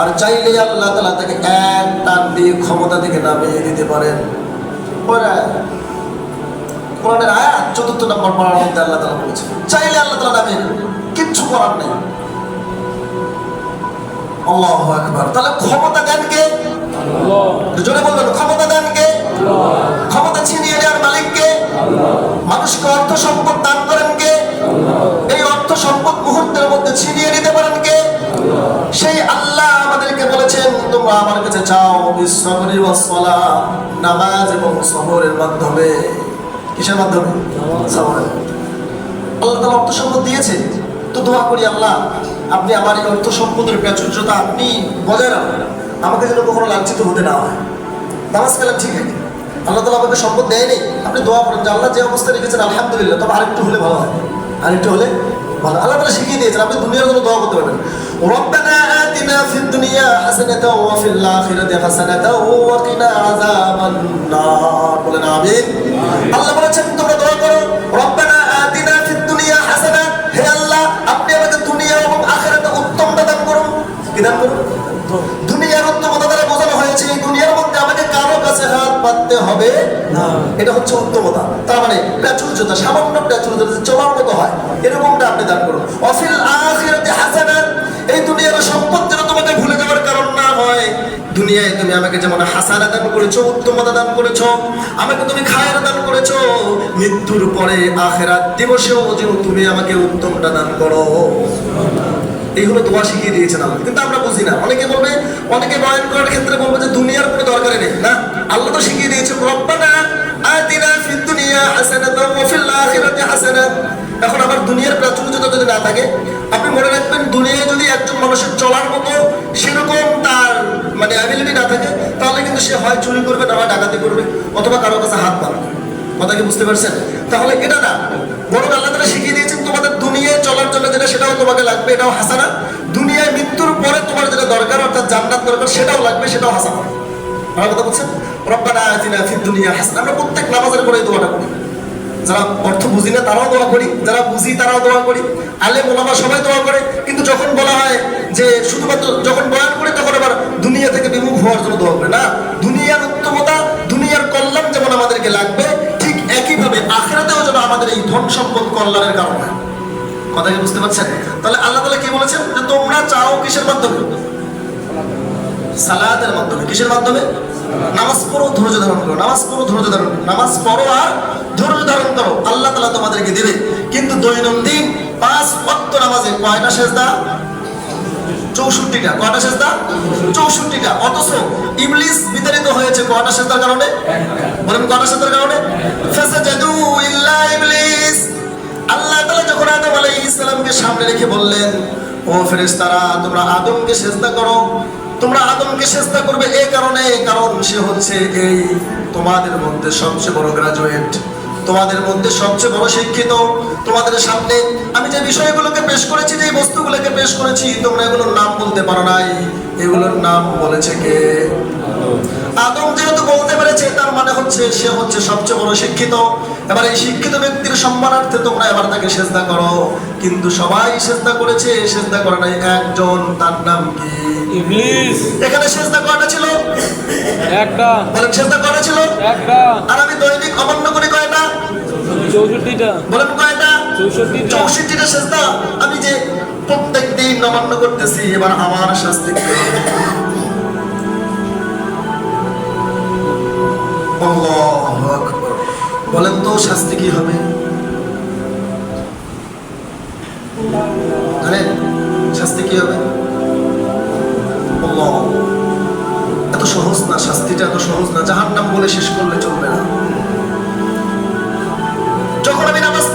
আর চাইলে আল্লাহ তালা তাকে এক টান দিয়ে ক্ষমতা থেকে নামিয়ে দিতে পারেন। কোরআনের আয়াত চতুর্থ নম্বর পড়ার মধ্যে আল্লাহ তালা চাইলে আল্লাহ তালা নামিয়ে কিচ্ছু করার নেই। আল্লাহ আকবার। তাহলে ক্ষমতা দেন কে? জোরে বলবেন, ক্ষমতা দেন কে? ক্ষমতা ছিনিয়ে নেওয়ার মালিক কে? মানুষকে অর্থ সম্পদ দান করেন কে? এই অর্থ সম্পদ মুহূর্তের মধ্যে ছিনিয়ে নিতে পারেন কে সেই আল্লাহ আমাদেরকে বলেছেন তোমরা আমার কাছে চাও ওয়াসলা নামাজ এবং সবরের মাধ্যমে। কিসের মাধ্যমে? সবরের আল্লাহ অর্থ সম্পদ দিয়েছে। তো দোয়া করি আল্লাহ আপনি আমার এই অর্থ সম্পদের প্রাচুর্যতা আপনি বজায় রাখেন। আমাকে যেন কখনো লাঞ্ছিত হতে না হয়। নামাজ কালাম ঠিক আছে। আল্লাহ তালা আমাকে সম্পদ দেয়নি। আপনি দোয়া করেন যে আল্লাহ যে অবস্থা রেখেছেন আলহামদুলিল্লাহ। তবে আরেকটু হলে ভালো হয়। আরেকটু হলে ভালো আল্লাহ তালা শিখিয়ে দিয়েছেন আপনি দুনিয়ার জন্য দোয়া করতে পারবেন। দুনিয়া হাসানাতা ওয়া ফিল আখিরাতি হাসানাতা ওয়া কিনা আযাবান নার বলেন আমিন। আল্লাহ বলেছেন, তোমরা দোয়া করো, রব্বানা আতিনা ফিদ দুনিয়া হাসানা। হে আল্লাহ, আপনি আমাদের দুনিয়া এবং আখিরাতে উত্তমটা দান করুন। কি দান করুন? দুনিয়ার উত্তমতা দ্বারা বোঝানো হয়েছে, এই দুনিয়ার মধ্যে আমাকে কারও কাছে হাত পাততে হবে না। এটা হচ্ছে উত্তমতা। তার মানে প্রাচুর্যতা, সামান্য প্রাচুর্যতা চলার মতো হয়, এরকমটা আপনি দান করুন। অফিল আখিরাতে হাসানা। এই দুনিয়ার সম্পদ দুনিয়ায় তুমি আমাকে যেমন হাসানা দান করেছ, উত্তমতা দান করেছ, আমাকে তুমি খায়ের দান করেছ, মৃত্যুর পরে আখেরাত দিবসেও যেন তুমি আমাকে উত্তমটা দান করো। এই হলো দোয়া শিখিয়ে দিয়েছেন আল্লাহ। কিন্তু আমরা বুঝি না। অনেকে বলবে, অনেকে বয়ান করার ক্ষেত্রে বলবে যে দুনিয়ার কোনো দরকারই নেই। না, আল্লাহ তো শিখিয়ে দিয়েছে, রব্বানা আতিনা ফিদ দুনিয়া হাসানাতাও ওয়া ফিল আখিরাতি হাসানা। এখন আবার দুনিয়ার প্রাচুর্যতা যদি না থাকে, আপনি মনে রাখবেন, দুনিয়ায় যদি একজন মানুষের চলার মতো সেরকম তার মানে অ্যাবিলিটি না থাকে তাহলে কিন্তু সে হয় চুরি করবে না হয় ডাকাতি করবে, অথবা কারও কাছে হাত পাবে কথা কি বুঝতে পারছেন? তাহলে এটা না, বরং আল্লাহ তালা শিখিয়ে দিয়েছেন, তোমাদের দুনিয়ায় চলার জন্য যেটা সেটাও তোমাকে লাগবে, এটাও হাসানা। দুনিয়ায় মৃত্যুর পরে তোমার যেটা দরকার, অর্থাৎ জান্নাত দরকার, সেটাও লাগবে, সেটাও হাসানা। আমার কথা বলছেন রব্বানা আতিনা ফিদ দুনিয়া হাসানা। আমরা প্রত্যেক নামাজের পরে দোয়াটা করি। যারা অর্থ বুঝি না, তারাও দোয়া করি। যারা বুঝি, তারাও দোয়া করি। আলে মোলামা সবাই দোয়া করে। কিন্তু যখন বলা হয় যে শুধুমাত্র, যখন বয়ান কথা কি বুঝতে পারছেন? তাহলে আল্লাহ তালা কি বলেছেন? যে তোমরা চাও কিসের মাধ্যমে? সালাতের মাধ্যমে। কিসের মাধ্যমে? নামাজ পড়ো, ধৈর্য ধারণ করো। নামাজ পড়ো, ধৈর্য ধারণ করো। নামাজ পড়ো আর ধৈর্য ধারণ করো। আল্লাহ তালা তোমাদেরকে দিবে। কিন্তু দৈনন্দিন পাঁচ ওয়াক্ত নামাজে কয়টা সেজদা? চৌষট্টিটা। কয়টা সেজদা? চৌষট্টিটা। অথচ ইবলিস বিতাড়িত হয়েছে কয়টা সেজদার কারণে? বলেন কয়টা সেজদার কারণে? ফাসাজাদু ইল্লা ইবলিস। আল্লাহ তাআলা যখন আদম আলাইহিস সালামকে সামনে রেখে বললেন, ও ফেরেশতারা, তোমরা আদমকে সেজদা করো। তোমরা আদমকে চেষ্টা করবে এই কারণে, কারণ সে হচ্ছে এই তোমাদের মধ্যে সবচেয়ে বড় গ্রাজুয়েট তোমাদের মধ্যে সবচেয়ে বড় শিক্ষিত। তোমাদের সামনে আমি যে বিষয়গুলোকে পেশ করেছি, যে বস্তুগুলোকে পেশ করেছি, তোমরা এগুলোর নাম বলতে পারো নাই। এগুলোর নাম বলেছে কে? আদম যেহেতু বলতে পেরেছে তার মানে হচ্ছে সে হচ্ছে সবচেয়ে বড় শিক্ষিত। এবার এই শিক্ষিত ব্যক্তির সম্মানার্থে তোমরা এবার তাকে সেজদা করো। কিন্তু সবাই সেজদা করেছে সেজদা করে নাই একজন তার নাম কি? ইবলিস। এখানে সেজদা কয়টা ছিল? একটা। বলেন সেজদা কয়টা ছিল? একটা। আর আমি দৈনিক অমান্য করি কয়টা? চৌষট্টিটা। বলেন কয়টা? চৌষট্টিটা আমি যে প্রত্যেক দিন অমান্য করতেছি, এবার আমার শাস্তি বলেন তো শাস্তি কি হবে? শাস্তি কি হবে? এত সহজ না, শাস্তিটা এত সহজ না জাহান নাম বলে শেষ করলে চলবে না। যখন আমি নামাজ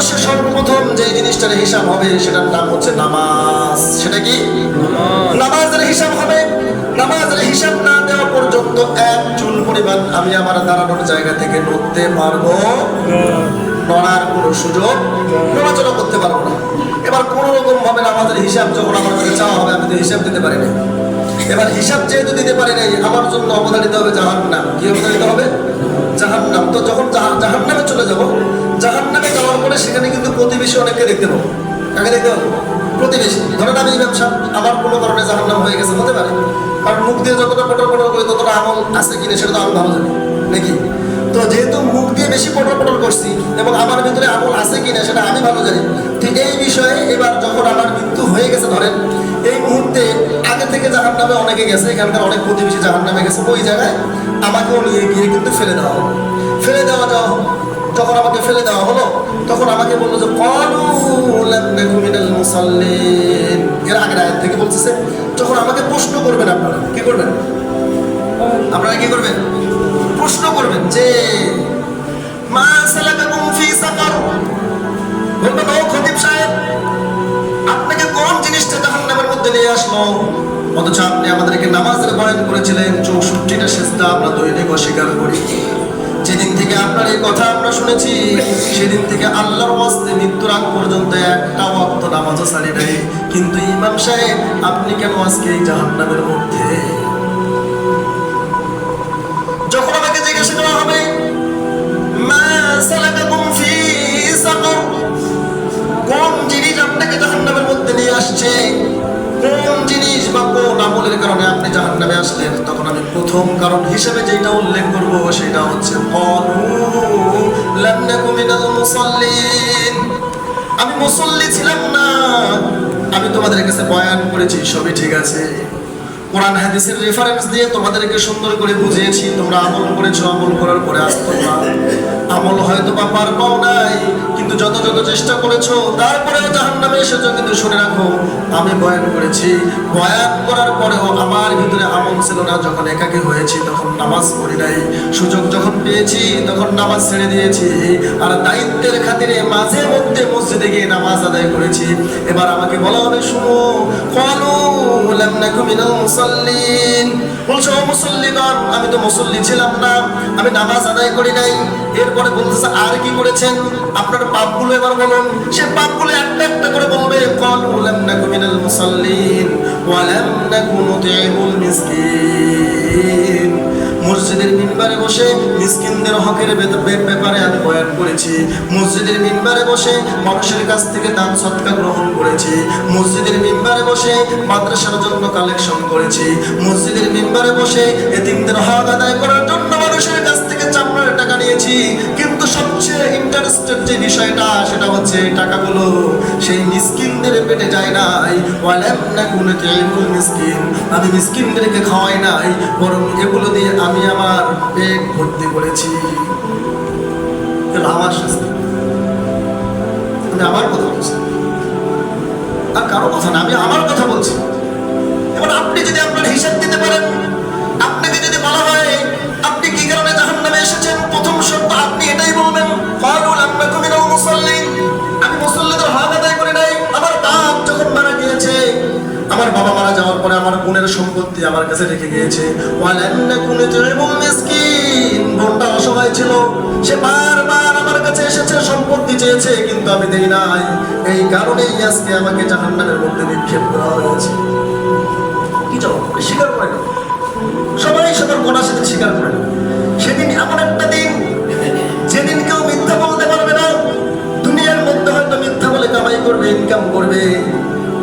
দিবসে সর্বপ্রথম যে জিনিসটার হিসাব হবে সেটার নাম হচ্ছে নামাজ। সেটা কি? নামাজের হিসাব হবে। নামাজের হিসাব না দেওয়া পর্যন্ত এক চুল পরিমাণ আমি আমার দাঁড়ানোর জায়গা থেকে নড়তে পারব। নড়ার কোনো সুযোগ নড়াচড়া করতে পারব না। এবার কোন রকম ভাবে আমাদের হিসাব যখন আমার কাছে চাওয়া হবে আমি তো হিসাব দিতে পারি না এবার হিসাব যেহেতু দিতে পারি নাই আমার জন্য অবধারিত হবে জাহান নাম কি অবধারিত হবে? জাহান নাম তো যখন জাহান নামে চলে যাব জাহান নামে পরে সেখানে কিন্তু প্রতিবেশী অনেককে দেখতে পাবো। কাকে দেখতে পাবো? প্রতিবেশী। ধরেন আমি ব্যবসা, আমার কোনো কারণে জাহান্নাম হয়ে গেছে, হতে পারে। কারণ মুখ দিয়ে যতটা পটর পটর করি, ততটা আমল আছে কিনা সেটা তো আমি ভালো জানি, নাকি? তো যেহেতু মুখ দিয়ে বেশি পটর পটর করছি এবং আমার ভিতরে আমল আছে কিনা সেটা আমি ভালো জানি ঠিক এই বিষয়ে এবার যখন আমার মৃত্যু হয়ে গেছে, ধরেন, এই মুহূর্তে আগে থেকে জাহান নামে অনেকে গেছে, এখানকার অনেক প্রতিবেশী জাহান নামে গেছে, ওই জায়গায় আমাকেও নিয়ে গিয়ে কিন্তু ফেলে দেওয়া হলো। ফেলে দেওয়া হলো। যখন আমাকে ফেলে দেওয়া হলো তখন আমাকে বলল যে, কলু মুসাল্লিন। এর আগের আয়াত থেকে বলতেছে, যখন আমাকে প্রশ্ন করবেন আপনারা, কি করবেন? আপনারা কি করবেন? প্রশ্ন করবেন যে, মা সালাকাকুম ফি সাকার? বলবেন ও খতিব সাহেব, আপনাকে কোন জিনিসটা জাহান্নামের মধ্যে নিয়ে আসলো? অথচ আপনি আমাদেরকে নামাজের বয়ান করেছিলেন, চৌষট্টিটা সেজদা আমরা দৈনিক অস্বীকার করি। যেদিন থেকে আপনার এই কথা আমরা শুনেছি, সেদিন থেকে আল্লাহর ওয়াস্তে মৃত্যুর আগ পর্যন্ত একটা ওয়াক্ত নামাজও সারি নাই। কিন্তু ইমাম সাহেব, আপনি কেন আজকে এই জাহান্নামের মধ্যে? যখন আমাকে জিজ্ঞাসা করা হবে কোন জিনিস আপনাকে জাহান্নামের মধ্যে নিয়ে আসছে? কোন জিনিস বা কোন আমলের কারণে আপনি জাহান্নামে আসলেন, তখন আমি প্রথম কারণ হিসেবে যেটা উল্লেখ করব সেটা হচ্ছে আমি মুসল্লি ছিলাম না। আমি তোমাদের কাছে বয়ান করেছি, সবই ঠিক আছে। কোরআন, হাদিসের রেফারেন্স দিয়ে তোমাদেরকে সুন্দর করে বুঝিয়েছি, তোমরা আমল করেছ, আমল করার পরে আজ তোমরা আমল হয়তো বা পারবাও নাই কিন্তু যত যত চেষ্টা করেছ, তারপরেও জাহান নামে এসেছ কিন্তু শুনে রাখো, আমি বয়ান করেছি। বয়ান করার পরেও আমার ভিতরে আমল ছিল না, যখন একাকে হয়েছি, তখন নামাজ পড়ি নাই। সুযোগ যখন পেয়েছি, তখন নামাজ ছেড়ে দিয়েছি। আর দায়িত্বের খাতিরে মাঝে মধ্যে মসজিদে গিয়ে নামাজ আদায় করেছি। এবার আমাকে বলা হবে, শুনো কলু লাম নাকু মিনাল মুসাল্লিন। বলছো মুসল্লিগণ, আমি তো মুসল্লি ছিলাম না, আমি নামাজ আদায় করি নাই। এরপরে বলতেছে, আর কি করেছেন? আপনার পাপগুলো এবার বলুন, সে পাপগুলো একটা একটা করে বলবে, কলু লাম নাকু মিনাল মুসাল্লিন ওয়া লাম নাকু নুতিমুল মিসকিন। মসজিদের মিনবারে বসে মিসকিনদের হকের ব্যাপারে আমি বয়ান করেছি। মসজিদের মিনবারে বসে মানুষের কাছ থেকে দান সৎকার গ্রহণ করেছি। মসজিদের মিনবারে বসে মাদ্রাসার জন্য কালেকশন করেছি। মসজিদের মিনবারে বসে এতিমদের হক আদায় করার জন্য মানুষের কাছ থেকে চামড়ার টাকা নিয়েছি। সবচেয়ে ইন্টারেস্টেড যে বিষয়টা, সেটা হচ্ছে টাকাগুলো সেই মিসকিনদের পেটে যায় নাই। মিসকিন, আমি মিসকিনদেরকে খাওয়াই নাই, বরং এগুলো দিয়ে আমি আমার পেট ভর্তি করেছি। আমার শাস্তি। কাছে রেখে গিয়েছে। ছিল। সে বারবার আমার কাছে এসেছে, সম্পত্তি চেয়েছে, কিন্তু আমি দেই নাই। এই কারণেই আজকে আমাকে জাহান্নামের মধ্যে নিক্ষেপ করা হয়েছে। কি জবাব স্বীকার করে সবাই সবার গোনা স্বীকার করে সেদিন এমন একটা দিন, যেদিন কেউ মিথ্যা বলতে পারবে না। দুনিয়ার মধ্যে হয়তো মিথ্যা বলে কামাই করবে ইনকাম করবে।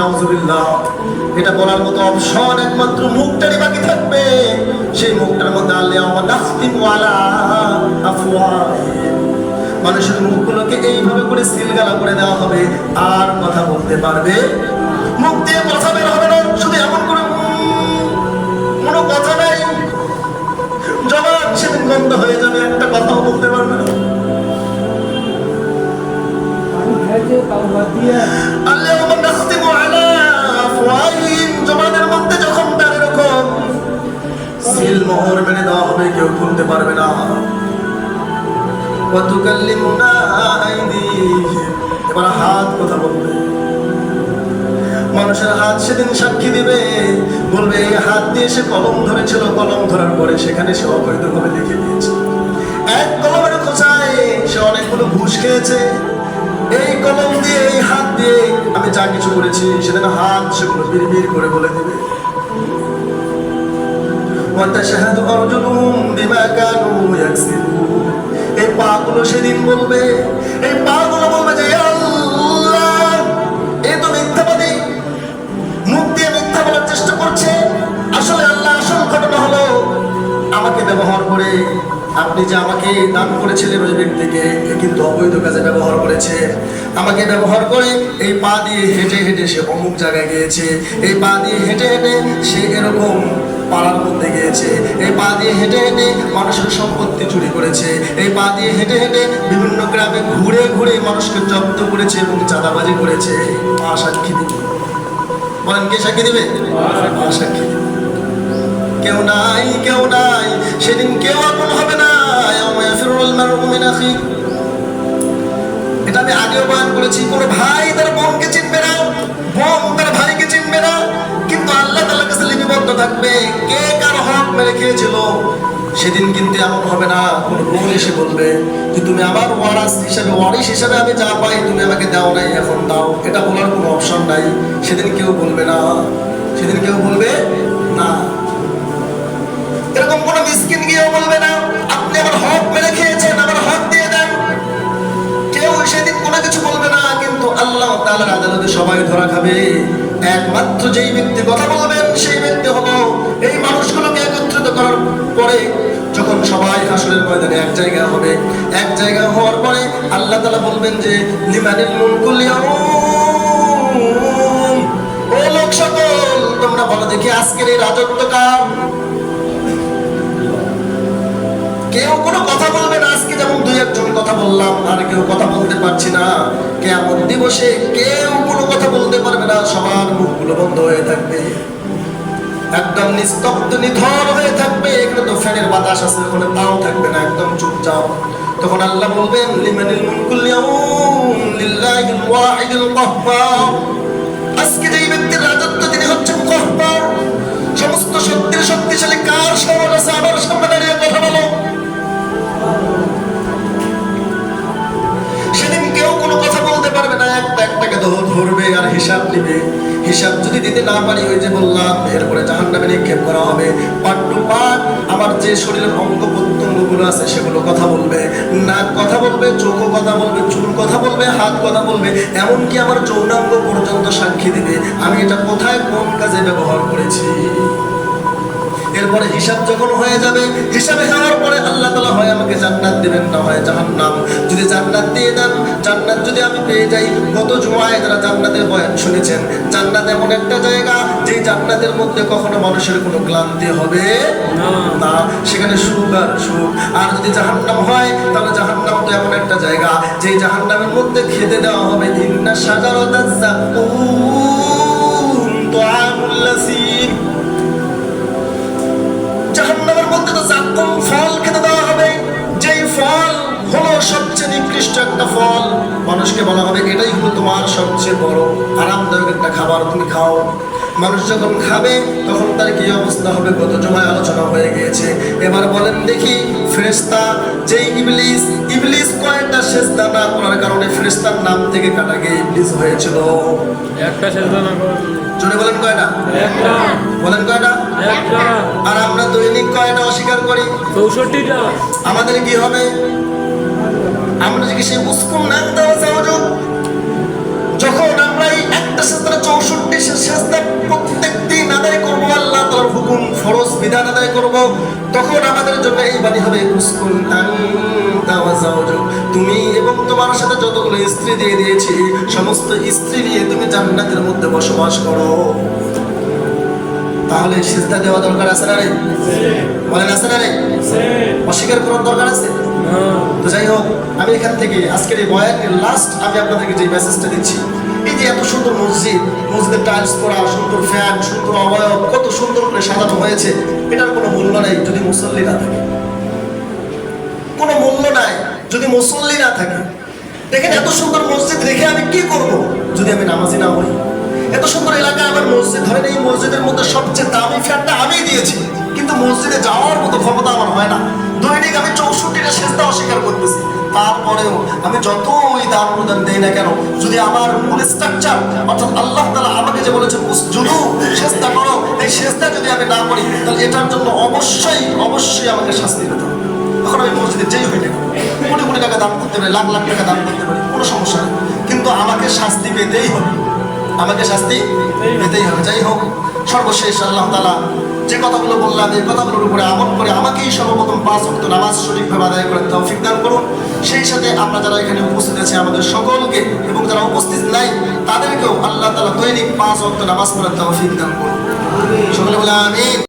নাউজুবিল্লাহ। এটা বলার মতো অপশন একমাত্র মুখটারই বাকি থাকবে। সেই মুখটার মধ্যে আল্লাহ আমার নাখতিমু আলা আফওয়াহিম মানুষের মুখগুলোকে এইভাবে করে সিলগালা করে দেওয়া হবে, আর কথা বলতে পারবে। মুখ দিয়ে কথা বের হবে না, শুধু এমন করে কোনো কথা নাই। জবান সেদিন বন্ধ হয়ে যাবে, একটা কথাও বলতে পারবে না। মানুষের হাত সেদিন সাক্ষী দিবে, বলবে, এই হাত দিয়ে সে কলম ধরেছিল, কলম ধরার পরে সেখানে সে অবৈধভাবে লিখে দিয়েছে। এক কলমের খোঁচায় সে অনেকগুলো ঘুষ খেয়েছে। এই কলম দিয়ে এই হাত দিয়ে আমি যা কিছু করেছি সেদিন হাত সেগুলো বিড় করে বলে দিবে وتشهد أرجلهم بما كانوا يكسبون এই পাগুলো সেদিন বলবে আপনি যে আমাকে দান করেছিলেন ওই ব্যক্তিকে কিন্তু অবৈধ কাজে ব্যবহার করেছে। আমাকে ব্যবহার করে এই পা দিয়ে হেঁটে হেঁটে সে অমুক জায়গায় গিয়েছে। এই পা দিয়ে হেঁটে হেঁটে সে এরকম পাড়ার মধ্যে গিয়েছে। এই পা দিয়ে হেঁটে হেঁটে মানুষের সম্পত্তি চুরি করেছে। এই পা দিয়ে হেঁটে হেঁটে বিভিন্ন গ্রামে ঘুরে ঘুরে মানুষকে জব্দ করেছে এবং চাঁদাবাজি করেছে। মা সাক্ষী দিবে। বলেন, কে সাক্ষী দিবে? মা সাক্ষী দিবে। কেউ নাই কেউ নাই, সেদিন কেউ আপন হবে না। এটা আমি আগেও বয়ান করেছি, কোন ভাই তার বোনকে চিনবে না, বোন তার ভাইকে চিনবে না, কিন্তু আল্লাহ তাআলার কাছে লিপিবদ্ধ থাকবে, কে কার হক মেরে খেয়েছিল, সেদিন কিন্তু এমন হবে না, কোন বোন এসে বলবে, যে তুমি আমার ওয়ারাস হিসাবে, ওয়ারিস হিসাবে আমি যা পাই তুমি আমাকে দাও নাই, এখন দাও। এটা বলার কোনো অপশন নাই, সেদিন কেউ বলবে না, সেদিন কেউ বলবে না। গিয়েও বলবে না, আপনি আমার হক মেরে খেয়েছেন, আমার হক দিয়ে দেন। কেউ সেদিন কোনো কিছু বলবে না, কিন্তু আল্লাহ তাআলার আদালতে সবাই ধরা খাবে। একমাত্র যেই ব্যক্তি কথা বলবেন, সেই ব্যক্তি হলো এই মানুষগুলোকে একত্রিত করার পরে যখন সবাই আসলের ময়দানে এক জায়গা হবে, এক জায়গা হওয়ার পরে আল্লাহ তাআলা বলবেন যে, লিমানিল মুলকুল ও লোক সকল, তোমরা বলো দেখি আজকের এই রাজত্ব কার? কেউ কোনো কথা বলবে না। আজকে যেমন দুই একজন কথা বললাম, আর কেউ কথা বলতে পারছি না। কেমন দিবসে কেউ কোনো কথা বলতে পারবে না। সবার মুখগুলো বন্ধ হয়ে থাকবে। একদম নিস্তব্ধ হয়ে থাকবে। তো ফ্যানের বাতাস আছে তাও থাকবে না। একদম চুপচাপ। তখন আল্লাহ বলবেন, লিমানিল মুলকুল ইয়াউম লিল্লাহিল কাহ্হার আজকে যেই ব্যক্তির রাজত্ব তিনি হচ্ছেন কহ্হার সমস্ত শক্তির শক্তিশালী কার সমান আছে? আমার সামনে একটা ধরবে আর হিসাব হিসাব যদি দিতে না পারি, ওই যে বললাম, এরপরে জাহান নামে নিক্ষেপ করা হবে। আমার যে শরীরের অঙ্গ প্রত্যঙ্গগুলো আছে, সেগুলো কথা বলবে। নাক কথা বলবে চোখও কথা বলবে, চুল কথা বলবে, হাত কথা বলবে, এমনকি আমার যৌনাঙ্গ পর্যন্ত সাক্ষী দিবে। আমি এটা কোথায়, কোন কাজে ব্যবহার করেছি? এরপরে হিসাব যখন হয়ে যাবে হিসাবে হওয়ার পরে আল্লাহ তালা হয় আমাকে জান্নাত দিবেন না হয় জাহান্নাম। যদি জান্নাত দিয়ে দেন জান্নাত যদি আমি পেয়ে যাই গত জুমায় যারা জান্নাতের বয়ান শুনেছেন? জান্নাত এমন একটা জায়গা যে জান্নাতের মধ্যে কখনো মানুষের কোনো ক্লান্তি হবে না। সেখানে সুখ আর সুখ। আর যদি জাহান্নাম হয় তাহলে জাহান্নাম তো এমন একটা জায়গা যে জাহান্নামের মধ্যে খেতে দেওয়া হবে ইন্না সাজারতাজ জাকুম জাহান্নামের মধ্যে তো জাক্কুম ফল খেতে দেওয়া হবে যেই ফল হলো সবচেয়ে নিকৃষ্ট একটা ফল। মানুষকে বলা হবে এটাই হলো তোমার সবচেয়ে বড় আরামদায়ক একটা খাবার তুমি খাও। মানুষ যখন খাবে তখন তার কি অবস্থা হবে? গত জমায় আলোচনা হয়ে গিয়েছে। এবার বলেন দেখি ফেরেস্তা যেই ইবলিস ইবলিস কয়েকটা সেজদা না করার কারণে ফ্রেস্তার নাম থেকে কাটা গিয়ে ইবলিস হয়েছিল? একটা সেজদা না জোরে বলেন কয়টা? বলেন কয়টা? আর আমরা দৈনিক কয়টা অস্বীকার করি? চৌষট্টিটা। আমাদের কি হবে? আমরা সেই মুসকুন না যখন আমরা এই একটা সেজদা চৌষট্টি সেজদা প্রত্যেক দিন আদায় করব আল্লাহ তাআলার হুকুম ফরজ বিধান আদায় করব তখন আমাদের জন্য এই বাণী হবে যাওয়া তুমি এবং তোমার সাথে যতগুলো স্ত্রী দিয়ে দিয়েছি সমস্ত স্ত্রী নিয়ে তুমি জান্নাতের মধ্যে বসবাস করো। তাহলে সিজদা দেওয়া দরকার আছে না রে? বলেন আছে না রে? অস্বীকার করার দরকার আছে? তো যাই হোক, আমি এখান থেকে আজকের এই বয়ানের লাস্ট আমি আপনাদেরকে যে মেসেজটা দিচ্ছি, এই যে এত সুন্দর মসজিদ, মসজিদের টাইলস করা সুন্দর ফ্যান সুন্দর অবয়ব, কত সুন্দর করে সাজানো হয়েছে, এটার কোনো মূল্য নেই যদি মুসল্লি না থাকে। কোনো মূল্য নাই যদি মুসল্লি না থাকে। দেখেন, এত সুন্দর মসজিদ রেখে আমি কি করব যদি আমি নামাজি না হই? এত সুন্দর এলাকায় আমার মসজিদ, ধরেন এই মসজিদের মধ্যে সবচেয়ে দামি ফ্যানটা আমিই দিয়েছি, কিন্তু মসজিদে যাওয়ার মতো ক্ষমতা আমার হয় না। দৈনিক আমি চৌষট্টিটা সেজদা অস্বীকার করতেছি। তারপরেও আমি যতই দান অনুদান দেই না কেন, যদি আমার মূল স্ট্রাকচার অর্থাৎ আল্লাহ তালা আমাকে যে বলেছেন জুলু চেষ্টা করো এই চেষ্টা যদি আমি না করি, তাহলে এটার জন্য অবশ্যই অবশ্যই আমাকে শাস্তি পেতে হবে। এখন আমি মসজিদে যেই হই না কোটি কোটি টাকা দান করতে পারি, লাখ লাখ টাকা দান করতে পারি, কোনো সমস্যা নেই। কিন্তু আমাকে শাস্তি পেতেই হবে। আমাকে শাস্তি পেতেই হবে। যাই হোক, সর্বশেষ আল্লাহ তালা যে কথাগুলো বললাম, এই কথাগুলোর উপরে আমল করে আমাকেই সর্বপ্রথম পাঁচ অক্ত নামাজ শরীফভাবে আদায় করে তৌফিক দান করুন। সেই সাথে আমরা যারা এখানে উপস্থিত আছি, আমাদের সকলকে এবং যারা উপস্থিত নাই, তাদেরকেও আল্লাহ তালা দৈনিক পাঁচ অক্ট নামাজ পড়ার তৌফিক দান করুন। সকলে বলে আমিন।